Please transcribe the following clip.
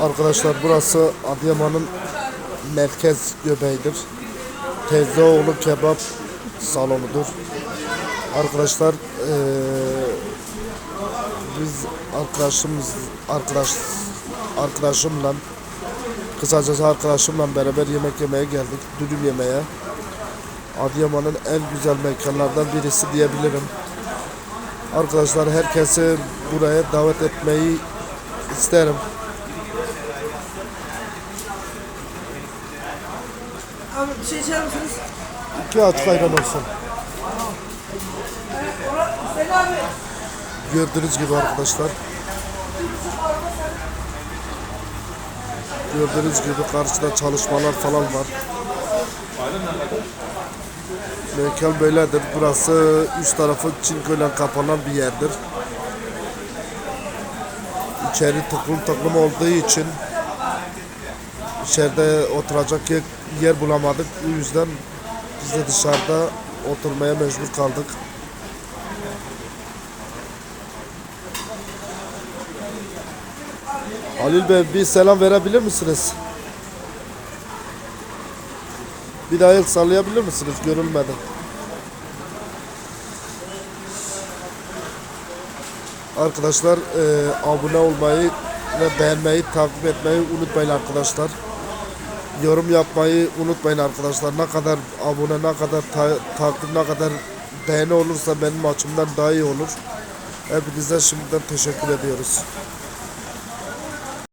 Arkadaşlar burası Adıyaman'ın merkez göbeğidir. Teyzeoğlu kebap salonudur. Arkadaşlar eee, biz arkadaşımız arkadaş arkadaşımla kısacası arkadaşımla beraber yemek yemeye geldik. Dürüm yemeye. Adıyaman'ın en güzel mekanlardan birisi diyebilirim. Arkadaşlar herkesi buraya davet etmeyi isterim. Abi bir şey içer misiniz? İki açık ayran olsun. Gördüğünüz gibi arkadaşlar. Gördüğünüz gibi karşıda çalışmalar falan var. Mekan böyledir. Burası üst tarafı Çinköyle kapanan bir yerdir. İçeri tıklım tıklım olduğu için içeride oturacak yer, yer bulamadık. Bu yüzden biz de dışarıda oturmaya mecbur kaldık. Halil Bey bir selam verebilir misiniz? Bir daha el sallayabilir misiniz? Görünmedi. Arkadaşlar e, abone olmayı ve beğenmeyi, takip etmeyi unutmayın arkadaşlar. Yorum yapmayı unutmayın arkadaşlar. Ne kadar abone, ne kadar ta- takip, ne kadar beğeni olursa benim açımdan daha iyi olur. Hepinize şimdiden teşekkür ediyoruz.